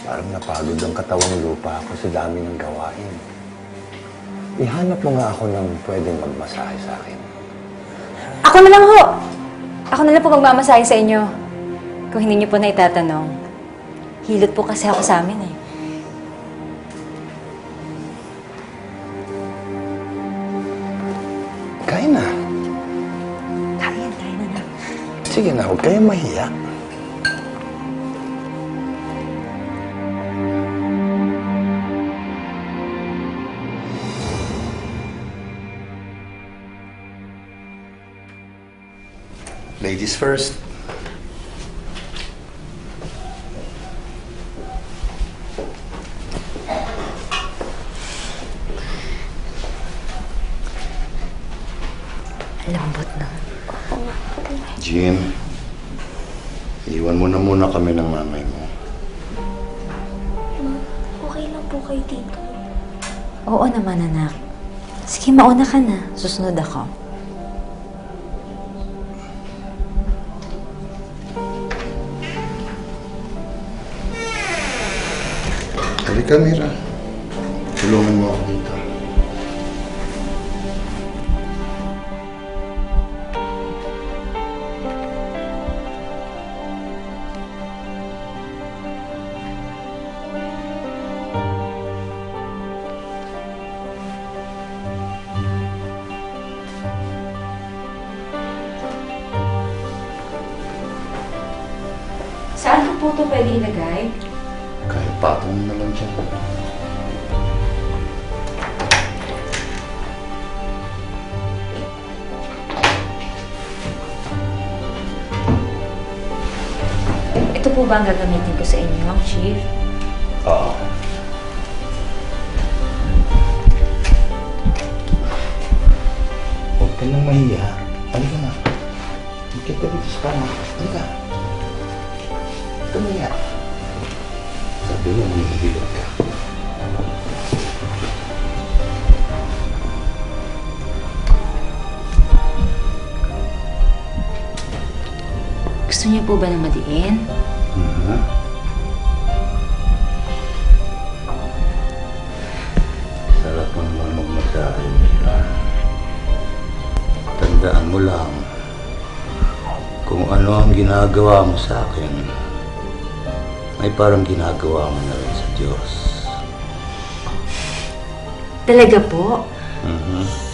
Parang napagod ang katawang lupa ako sa dami ng gawain. Ihanap mo nga ako ng pwedeng magmasahe sa akin. Ako na lang ho! Ako na lang po magmamasahe sa inyo. Kung hindi niyo po na itatanong. Hilot po kasi ako sa amin eh. Kaya na. Kaya, kaya na. Sige na, huwag kayong mahiya. Ladies first. Lambot na. Jim, iwan mo na muna kami ng nanay mo. Ma, okay lang po kayo dito. Oo naman, anak. Sige, mauna ka na. Susunod ako. Halika, Mira. Tulungan mo ako dito. Saan ko po ito pwede ilagay? Kahit patong na lang dyan. Ito po ba ang gagamitin ko sa inyo, Chief? Oo. Huwag ka nang mahiya. Halika na. Magkita dito sa kama. Halika. Ka mahiya. Sabi mo, humihilot ka. Gusto niyo po ba na madiin? Mhm. Sarap mo naman magmasahe, Mira. Tandaan mo lang, kung ano ang ginagawa mo sa akin, ay parang ginagawa mo na rin sa Diyos. Talaga po? Mhm.